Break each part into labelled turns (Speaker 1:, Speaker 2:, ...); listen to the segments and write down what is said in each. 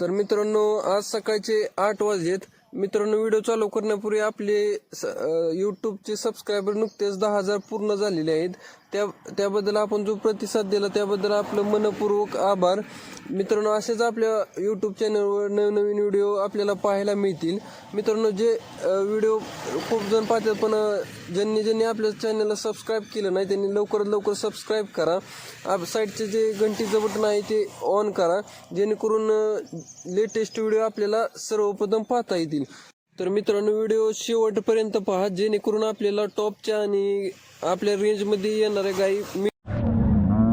Speaker 1: तर मित्रांनो आज सकाळचे आठ वाजलेत. मित्रांनो व्हिडिओ चालू करण्यापूर्वी आपले यूट्यूबचे सबस्क्रायबर नुकतेच दहा हजार पूर्ण झालेले आहेत. त्या त्याबद्दल आपण जो प्रतिसाद दिला त्याबद्दल आपलं मनपूर्वक आभार. मित्रांनो असेच आपल्या यूट्यूब चॅनलवर नवनवीन व्हिडिओ आपल्याला पाहायला मिळतील. मित्रांनो जे व्हिडिओ खूप जण पाहतात पण ज्यांनी ज्यांनी आपल्या चॅनलला सबस्क्राईब केलं नाही त्यांनी लवकरात लवकर सबस्क्राईब करा. आप साईडचे जे घंटीचं बटन आहे ते ऑन करा. जेणेकरून लेटेस्ट व्हिडिओ आपल्याला सर्वप्रथम पाहता येतील. तर मित्रांनो व्हिडिओ शेवटपर्यंत पहा जेणेकरून आपल्याला टॉपच्या आणि आपल्या रेंजमध्ये येणाऱ्या गाई मी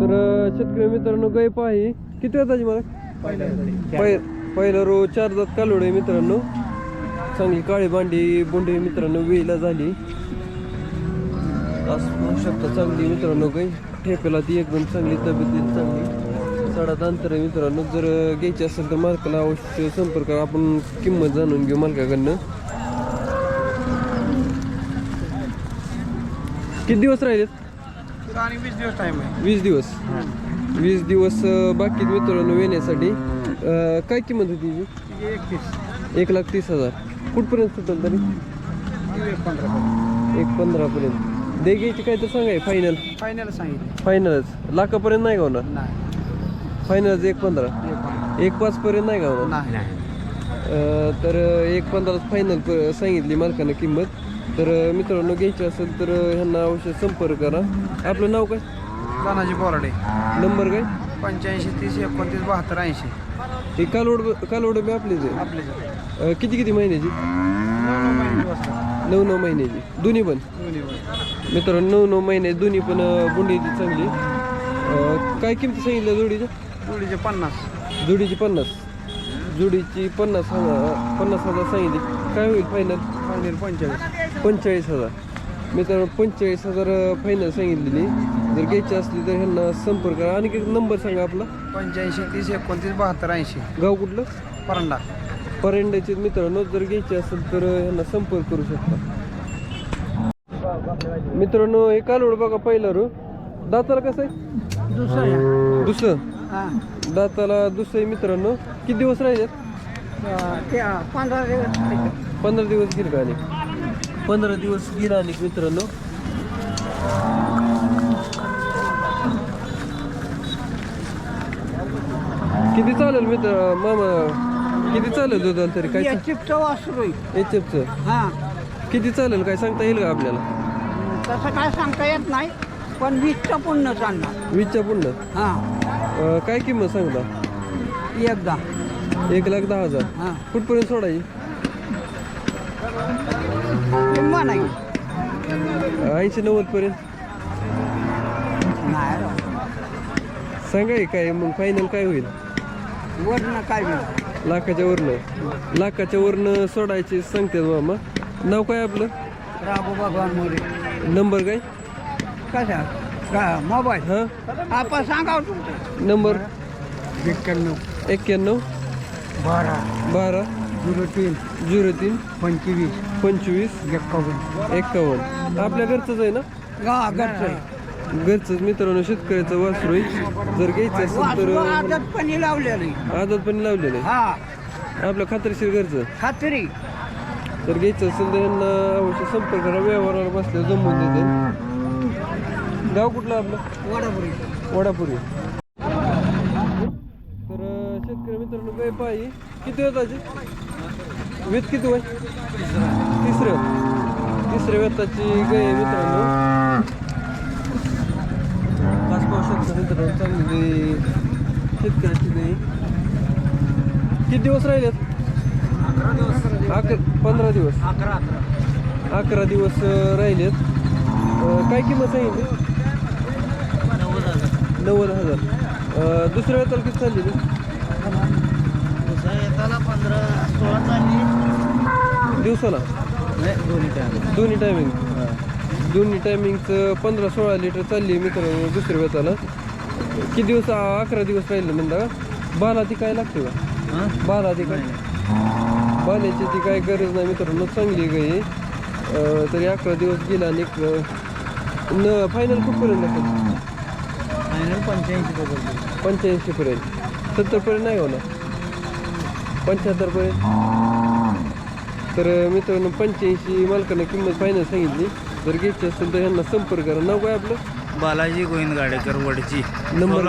Speaker 1: तर शेतकरी मित्रांनो गाय पाही किती वाजताची मला? पहि पहिला रो चार दात कालोड आहे मित्रांनो. चांगली काळी भांडी बोंडे मित्रांनो वेळीला झाली. असं म्हणू शकता चांगली मित्रांनो काही ठेपेला ती एकदम चांगली तब्येत चांगली. सडात अंतर आहे मित्रांनो. जर घ्यायची असेल तर मालकाला अवश्य संपर्क आपण किंमत जाणून घेऊ मालकाकडनं. किती दिवस राहिलेत?
Speaker 2: आणि वीस दिवस टाइम आहे.
Speaker 1: वीस दिवस. वीस दिवस अं, बाकी मित्रांनो येण्यासाठी. अं, काय किंमत होती
Speaker 2: एकतीस.
Speaker 1: एक लाख तीस हजार. कुठपर्यंत सुटेल तरी?
Speaker 2: एक पंधरा
Speaker 1: एक पंधरापर्यंत दे घ्यायची काय तर सांगाय फायनल
Speaker 2: फायनल सांगितलं.
Speaker 1: फायनलच लाखापर्यंत नाही गावणार
Speaker 2: नाही.
Speaker 1: फायनलच एक पंधरा.
Speaker 2: एक पंधरा.
Speaker 1: एक पाच पर्यंत नाही गावणार
Speaker 2: नाही
Speaker 1: अं, तर अं, एक पंधरा फायनल सांगितली मालकानं किंमत. तर मित्रांनो घ्यायची असेल तर ह्यांना अवश्य संपर्क करा. आपलं नाव काय?
Speaker 2: तानाजी बोराडे.
Speaker 1: नंबर काय?
Speaker 2: पंच्याऐंशी तीस एकोणतीस बहात्तर ऐंशी.
Speaker 1: हे कालवड कालवड बी आपलीच आहे
Speaker 2: आपले
Speaker 1: अं, किती किती महिन्याची? नऊ नऊ महिन्याची. दोन्ही पण? मित्रांनो नऊ नऊ महिने दोन्ही पण अं, बुंडीची चांगली. अं, काय किमती सांगितलं जोडीच्या?
Speaker 2: जोडीचे पन्नास.
Speaker 1: जोडीची पन्नास. जोडीची पन्नास हजार पन्नास हजार सांगितली. काय होईल फायनल
Speaker 2: फायनल पंचेचाळीस.
Speaker 1: पंचेचाळीस हजार. मित्रांनो पंचेचाळीस हजार फायनल सांगितलेली. जर घ्यायची असली तर ह्यांना संपर्क करा. आणि नंबर सांगा आपला.
Speaker 2: पंच्याऐंशी तीस एकोणतीस बहात्तर ऐंशी.
Speaker 1: गाव कुठलं?
Speaker 2: परांडा.
Speaker 1: परंड्याचे मित्रांनो जर घ्यायचे असेल तर ह्यांना संपर्क करू शकता. मित्रांनो हे कालोड बघा पहिला रो. दाताला कसं आहे?
Speaker 2: दुसरा.
Speaker 1: दुसरं. दाताला दुसरं मित्रांनो. किती दिवस राहिले
Speaker 2: ते पंधरा दिवस
Speaker 1: पंधरा दिवस गेले का आणि? पंधरा दिवस गेला आणि मित्रांनो. किती चालेल मित्र मामा? किती चालेल दुधाला तरी? काय
Speaker 2: चिपचं वासरू हां
Speaker 1: किती चालेल? काय सांगता येईल का आपल्याला?
Speaker 2: तसं काय सांगता येत नाही पण वीसचं पुण्य चालणार
Speaker 1: वीसच्या पुन्हा
Speaker 2: हां.
Speaker 1: काय किंमत सांगता?
Speaker 2: एकदा.
Speaker 1: एक लाख दहा हजार.
Speaker 2: हां.
Speaker 1: कुठपर्यंत सोडायची? ऐंशी नव्वद पर्यंत.
Speaker 2: नाही राव.
Speaker 1: सांगा हे काय मग फायनल काय होईल?
Speaker 2: वर्ण काय
Speaker 1: लाखाच्या वरनं. लाखाच्या वरनं सोडायचे सांगते मामा नाव काय आपलं?
Speaker 2: राबू भगवान मोरे.
Speaker 1: नंबर काय?
Speaker 2: कशा? का मोबाईल?
Speaker 1: हां.
Speaker 2: आपण सांगा तुमचं.
Speaker 1: नंबर?
Speaker 2: एक्क्याण्णव.
Speaker 1: एक्क्याण्णव.
Speaker 2: बारा.
Speaker 1: बारा.
Speaker 2: झिरो तीन.
Speaker 1: झिरो तीन.
Speaker 2: पंचवीस.
Speaker 1: पंचवीस.
Speaker 2: एक्कावन्न
Speaker 1: एक्कावन्न आपल्या घरचंच आहे ना?
Speaker 2: गा घरचं
Speaker 1: घरचंच. मित्रांनो शेतकऱ्याचं वासरू आहे. जर घ्यायचं असेल तर
Speaker 2: आदत पण लावलेली.
Speaker 1: आदत पण लावलेलं
Speaker 2: हा.
Speaker 1: आहे आपलं खात्रीशीर घरचं.
Speaker 2: खात्री.
Speaker 1: तर घ्यायचं असेल तर यांना अवश्य संपर्क करा. व्यवहाराला बसल्या जमवून देते. गाव कुठलं आपलं?
Speaker 2: वडापुरी.
Speaker 1: वडापुरी तर अं, शेतकरी पाही किती वेताची वेत किती वय तिसरं. तिसऱ्या वेताची गाय आहे मित्रांनो. पाच पाच शकतो मित्रांनो चांगली शेतकऱ्याची गाय किती दिवस राहिलेत? अकरा पंधरा दिवस.
Speaker 2: अकरा अकरा.
Speaker 1: अकरा दिवस राहिलेत. काय किंमत सांगितली नव्वद हजार. दुसऱ्या वेताला किती चाललेली
Speaker 2: पंधरा
Speaker 1: दिवसाला?
Speaker 2: दोन्ही टाइम
Speaker 1: दोन्ही टायमिंग दोन्ही टायमिंगचं पंधरा सोळा लिटर चालली मित्रांनो दुसऱ्या वेताला किती दिवस अकरा दिवस राहिले म्हणता का? बाला ती काय लागते का बाला ती काय? बाल्याची ती काय गरज नाही मित्रांनो चांगली आहे. तरी अकरा दिवस गेला आणि न फायनल कुठपर्यंत असेल?
Speaker 2: फायनल पंच्याऐंशी बरोबर
Speaker 1: पंच्याऐंशी पर्यंत. सत्तर पर्यंत नाही होणार. पंच्याहत्तर पर्यंत तर मित्रांनो पंच्याऐंशी मालकानं किंमत फायनल सांगितली. जर घ्यायची असेल तर यांना संपर्क करा. नाव काय आपलं?
Speaker 3: बालाजी गोविंद गाडेकर वडची
Speaker 1: नंबर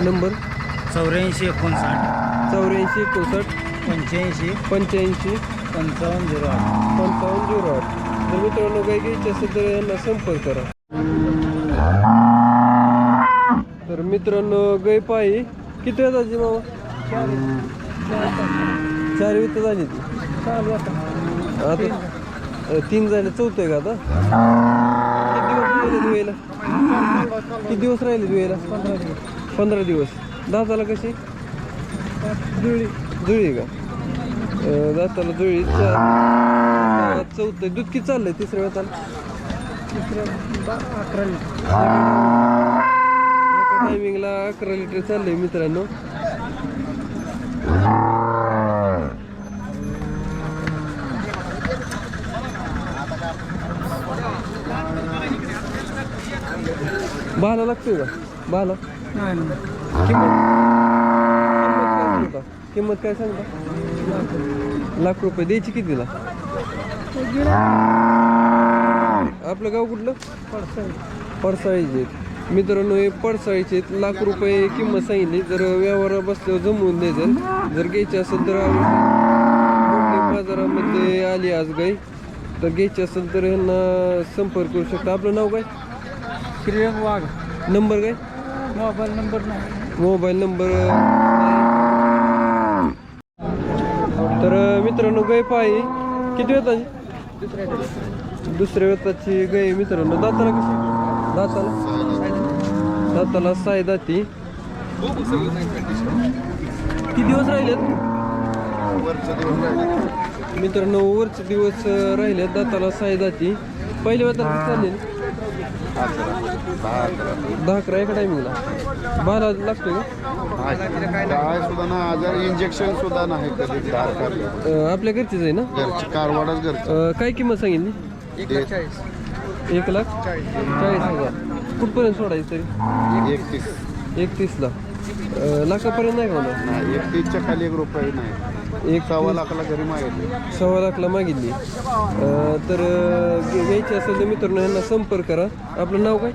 Speaker 1: नंबर?
Speaker 3: चौऱ्याऐंशी एकोणसाठ.
Speaker 1: चौऱ्याऐंशी एकोणसाठ.
Speaker 3: पंच्याऐंशी.
Speaker 1: पंच्याऐंशी.
Speaker 3: पंचावन्न झिरो आठ.
Speaker 1: पंचावन्न झिरो आठ. जर मित्रांनो काही घ्यायची असेल तर यांना संपर्क करा. तर मित्रांनो गै पायी किती वेळ झाली मामा? चार वित झाली ती. आता. तीन झाले चौथं आहे का आता? किती दिवस राहिले किती दिवस राहिले धुवायला? पंधरा दिवस. दाताला कशी? जुळी जुळी का? दाताला जुळी चौथं दूध किती चाललंय तिसऱ्या वेळाला एका टायमिंगला अकरा लिटर चाललंय मित्रांनो. बाला लागतोय का? बाला? किंमत? किंमत काय सांगता किंमत काय सांगता लाख रुपये द्यायची कितीला आपलं गाव कुठलं? पडसाळीचे. आहेत मित्रांनो हे पडसाळीचे आहेत. लाख रुपये किंमत सांगितली. जर व्यवहार बसल्यावर जमवून द्यायचं जर घ्यायची असेल तर बाजारामध्ये आली आज गाई. तर घ्यायची असेल तर ह्यांना संपर्क करू शकता. आपलं नाव काय?
Speaker 2: श्रीरंग वाघ.
Speaker 1: नंबर काय?
Speaker 2: मोबाईल नंबर नाही.
Speaker 1: मोबाईल नंबर तर मित्रांनो गाय पाही किती वेताची? दुसऱ्या वेताची गाय मित्रांनो. दाताला कशी? दाताला? दाताला साय दाती. किती दिवस राहिलेत? मित्रांनो वरचे दिवस राहिलेत. दाताला साय दाती. पहिल्या वेताला चालेल दहा अकरा. एका टायमिंगला बारा लागतोय का?
Speaker 4: काय सुद्धा ना आजार इंजेक्शन सुद्धा नाही कधी. दार काढलं.
Speaker 1: अं, आपल्या घरचीच आहे ना?
Speaker 4: घरची कारवाडच घरची.
Speaker 1: अं, काय किंमत सांगितली? एक लाख? चाळीस हजार. कुठपर्यंत सोडायचं तरी?
Speaker 4: एकतीस.
Speaker 1: एकतीसला. अं, लाखापर्यंत नाही का होणार?
Speaker 4: नाही एकतीसच्या खाली एक रुपये नाही.
Speaker 1: एक
Speaker 4: सव्वा लाखाला घरी मागितले.
Speaker 1: सव्वा लाखला मागितली. अं, तर अं, घ्यायची असेल तर मित्रांनो यांना संपर्क करा. आपलं नाव काय?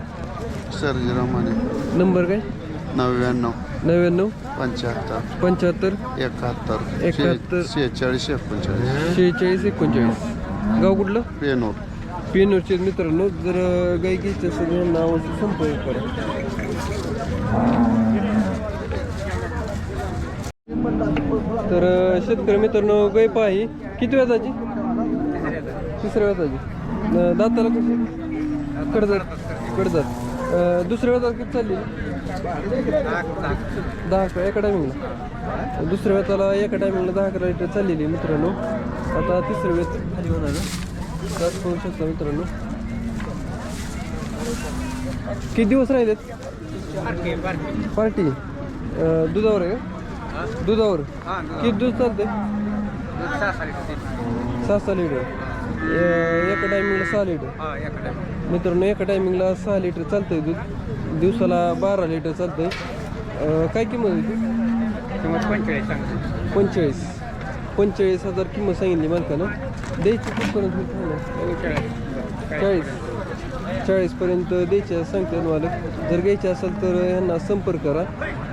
Speaker 4: सर्जीराम माने.
Speaker 1: नंबर काय?
Speaker 4: नव्याण्णव.
Speaker 1: नव्याण्णव.
Speaker 4: पंच्याहत्तर.
Speaker 1: पंच्याहत्तर.
Speaker 4: एकाहत्तर.
Speaker 1: एकाहत्तर.
Speaker 4: शे- शेहेचाळीस एकोणचाळीस.
Speaker 1: शेहेचाळीस एकोणचाळीस. गाव कुठलं?
Speaker 4: पेनोर.
Speaker 1: पेनवरचे मित्रांनो जर अं, गाय घ्यायची असेल तर यांना अवश्य संपर्क करा. तर शेतकरी मित्रांनो गाय पाही किती वेळाची तिसऱ्या वेळाची अं, दाताला कशी? कडदात अं, दुसऱ्या वेळात किती चालली? दहा अकरा एका टायमिंगला दुसऱ्या वेळाला एका टायमिंगला दहा अकरा लिटर चाललेली आहे मित्रांनो. आता तिसऱ्या वेळेस खाली होणार आहे. त्यात पाहू शकता मित्रांनो. किती दिवस राहिलेत? पार्टी दुधावर आहे का? दुधावर? किती दूध चालते सहा सहा लिटर एका टायमिंगला सहा लिटर. मित्रांनो एका टायमिंगला सहा लिटर चालतंय दूध. दिवसाला बारा लिटर चालतंय. काय किंमत होती? पंचेचाळीस पंचेचाळीस. हजार किंमत सांगितली मालकानं. द्यायची कुठपर्यंत. चाळीस. चाळीसपर्यंत द्यायचे सांगते मालक जर घ्यायचे असेल तर यांना संपर्क करा.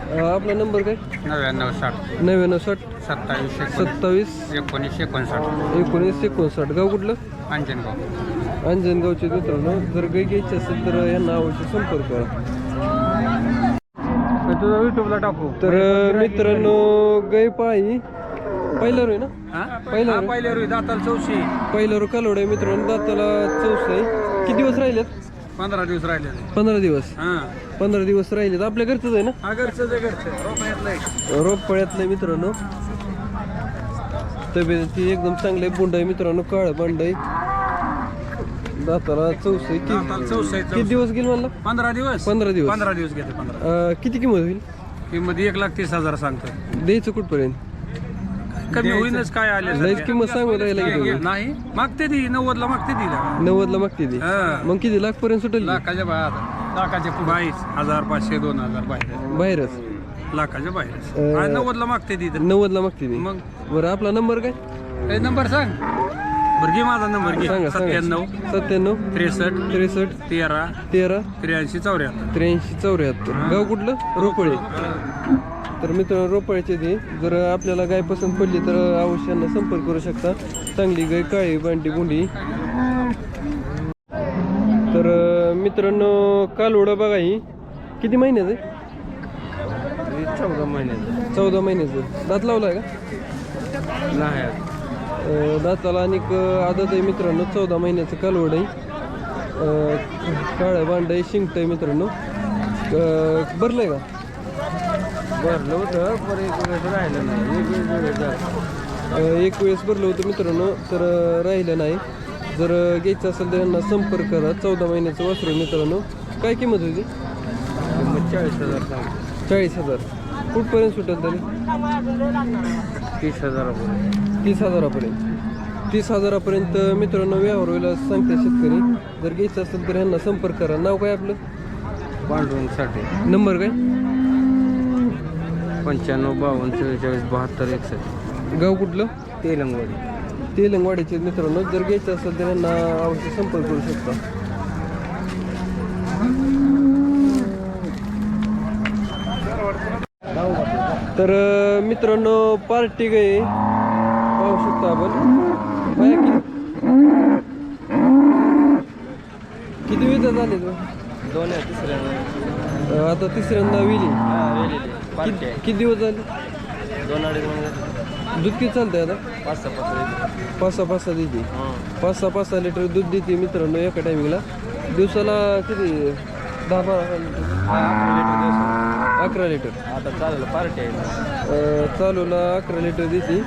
Speaker 1: आपला नंबर काय?
Speaker 3: नव्याण्णव साठ
Speaker 1: नव्याण्णव साठ
Speaker 3: सत्तावीस
Speaker 1: सत्तावीस
Speaker 3: एकोणीस एकोणसाठ.
Speaker 1: एकोणीस एकोणसाठ. गाव कुठलं?
Speaker 3: अंजनगाव.
Speaker 1: अंजनगावचे मित्रांनो जर गाय घ्यायची असेल तर यांना अवश्य संपर्क करा.
Speaker 3: तुझं युट्यूबला टाकू.
Speaker 1: तर मित्रांनो गाय पाळी. पहिला रोय ना? पहिला रोय.
Speaker 3: पहिल्या रोई दाताल चौशी.
Speaker 1: पहिला रो कालोड आहे मित्रांनो दाताला चौस आहे. किती दिवस राहिलेत?
Speaker 3: पंधरा दिवस राहिले
Speaker 1: पंधरा दिवस?
Speaker 3: हा.
Speaker 1: पंधरा दिवस राहिलेत. आपल्या घरचंच आहे ना?
Speaker 3: घरचं. जे घरचं
Speaker 1: मित्रांनो. तब्येती एकदम चांगले बुंड आहे मित्रांनो. काळ बांड आहे. दाताला चौस आहे किती दिवस गेले म्हणला?
Speaker 3: पंधरा दिवस.
Speaker 1: पंधरा दिवस.
Speaker 3: पंधरा दिवस घेते पंधरा.
Speaker 1: अं, किती किंमत होईल?
Speaker 3: किंमत एक लाख तीस हजार सांगतो
Speaker 1: द्यायचं कुठपर्यंत?
Speaker 3: कमी होईनच काय आले
Speaker 1: लयच किंमत सांगू राहिला की तुम्ही.
Speaker 3: नाही मागते ती नव्वदला मागते ती
Speaker 1: नव्वदला मागते ती.
Speaker 3: हा.
Speaker 1: मग किती लाख पर्यंत सुटेल?
Speaker 3: लाखाच्या बाहेर. लाखाचे बावीस हजार पाचशे दोन हजार बाहेर.
Speaker 1: बाहेरच?
Speaker 3: लाखाच्या बाहेर. नव्वदला मागते ती तर.
Speaker 1: नव्वदला मागते ती.
Speaker 3: मग?
Speaker 1: बरं आपला नंबर काय?
Speaker 3: ए, नंबर सांग. बरं घे माझा नंबर घे.
Speaker 1: सांगा
Speaker 3: सत्त्याण्णव
Speaker 1: सांगा. सत्त्याण्णव
Speaker 3: त्रेसष्ट
Speaker 1: त्रेसष्ट
Speaker 3: तेरा
Speaker 1: तेरा
Speaker 3: त्र्याऐंशी चौऱ्याहत्तर.
Speaker 1: त्र्याऐंशी चौऱ्याहत्तर. गाव कुठलं? रोपळे. तर मित्र रोपळ्याचे ते जर आपल्याला गाय पसंत पडली तर अवश्य यांना संपर्क करू शकता. चांगली गाय काळी बांडी बुंडी तर मित्रांनो कालवडा बघा ही. किती महिन्याचं आहे?
Speaker 3: चौदा महिन्यात
Speaker 1: चौदा महिन्याचं. दात लावलाय का?
Speaker 3: नाही.
Speaker 1: दाताला आणि आदत आहे मित्रांनो. चौदा महिन्याचं कालवड आहे. काळं भांड आहे शिंगट आहे मित्रांनो. भरलंय का?
Speaker 3: भरलं होतं पण एक वेळेस राहिलं नाही. एक वेळेस
Speaker 1: अं, एक वेळेस भरलं होतं मित्रांनो तर राहिलं नाही. जर घ्यायचं असेल तर यांना संपर्क करा. चौदा महिन्याचं वासरू मित्रांनो. काय किंमत होती?
Speaker 3: चाळीस हजार
Speaker 1: चाळीस हजार. कुठपर्यंत सुटेल तरी?
Speaker 3: तीस हजार
Speaker 1: तीस हजारापर्यंत. तीस हजारापर्यंत मित्रांनो व्यवहार होईल असं सांगते शेतकरी. जर घ्यायचं असेल तर यांना संपर्क करा. नाव काय आपलं?
Speaker 3: पांडुरंगसाठी.
Speaker 1: नंबर काय?
Speaker 3: पंच्याण्णव बावन्न चव्वेचाळीस बहात्तर एकसष्ट.
Speaker 1: गाव कुठलं?
Speaker 3: तेलंगवाडी.
Speaker 1: तेलंगवाडीचे मित्रांनो जर घ्यायचं असेल तर यांना अवश्य संपर्क करू शकता. तर मित्रांनो पार्टी गई. पाहू शकता आपण. बाया किती किती वेळ झाले तू?
Speaker 3: दोन आहे तिसऱ्या.
Speaker 1: आता तिसऱ्यांदा विली. किती किती दिवस झाले?
Speaker 3: दोन अडीच महिने.
Speaker 1: दूध किती चालतंय आता?
Speaker 3: पाच सहा पाच
Speaker 1: पाच सहा पाच सहा देते. पाच सहा पाच सहा लिटर दूध देते मित्रांनो एका टायमिंगला दिवसाला किती? दहा बारा लिटर. अकरा लिटर
Speaker 3: आता चालेल पार्टी आहे.
Speaker 1: अं, चालूला अकरा लिटर देते.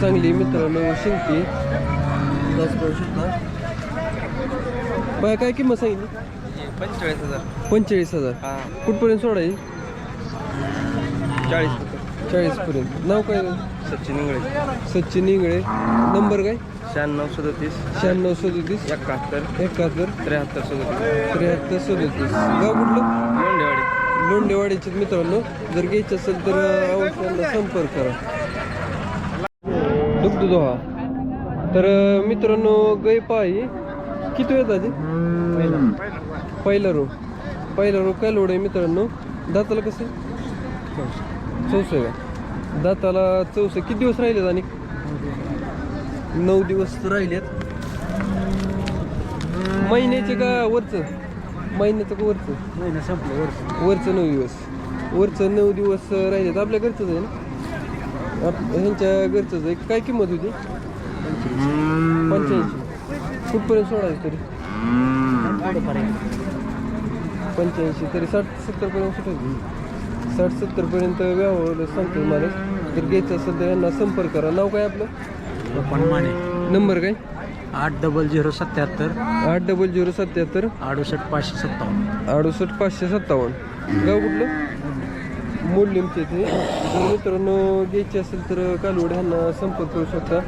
Speaker 1: चांगली मित्रांनो शिंकते. जास्त करू शकता बाय काय किंमत सांगितली?
Speaker 3: पंचेचाळीस हजार.
Speaker 1: पंचेचाळीस हजार?
Speaker 3: हां.
Speaker 1: कुठपर्यंत सोडायची?
Speaker 3: चाळीस.
Speaker 1: चाळीसपर्यंत. नाव काय?
Speaker 3: सचिन इंगळे.
Speaker 1: सचिन इंगळे. नंबर काय?
Speaker 3: शहाण्णव सदतीस.
Speaker 1: शहाण्णव सदतीस.
Speaker 3: एकाहत्तर.
Speaker 1: एकाहत्तर.
Speaker 3: त्र्याहत्तर सदतीस.
Speaker 1: त्र्याहत्तर सदतीस. गाव कुठलं?
Speaker 3: लोंडेवाडी.
Speaker 1: लोंडेवाडीचे मित्रांनो जर घ्यायचं असेल तर अवश्य यांना संपर्क करा. दुग्ध दोहा तर अं, मित्रांनो गै पाही किती वेळ आधी पहिला रो. पहिला रो काय लोड आहे मित्रांनो? दाताला कसं? चौस का? दाताला चौस किती दिवस राहिलेत आणि? नऊ दिवस राहिलेत. महिन्याचे का वरचं? महिन्याचं का वरचं?
Speaker 3: महिना संपलं वर्ष
Speaker 1: वरचं नऊ दिवस. वरचं नऊ दिवस राहिलेत. आपल्या घरचंच आहे ना? आप ह्यांच्या घरचंच आहे. काय किंमत होती? पंच्याऐंशी कुठपर्यंत सोडायचं तरी? पंच्याऐंशी तरी साठ सत्तरपर्यंत सुटायचं साठ सत्तरपर्यंत व्यवहार सांगतो मला जर घ्यायचं असेल तर यांना संपर्क करा. नाव काय आपलं?
Speaker 3: पण माने.
Speaker 1: नंबर काय?
Speaker 3: आठ डबल झिरो सत्याहत्तर.
Speaker 1: आठ डबल झिरो सत्याहत्तर.
Speaker 3: अडुसष्ट पाचशे सत्तावन्न.
Speaker 1: अडुसष्ट पाचशे सत्तावन्न. गाव कुठलं? मोडलिमचे ते. जर मित्रांनो घ्यायचे असेल तर कालवड ह्यांना संपर्क करू शकता.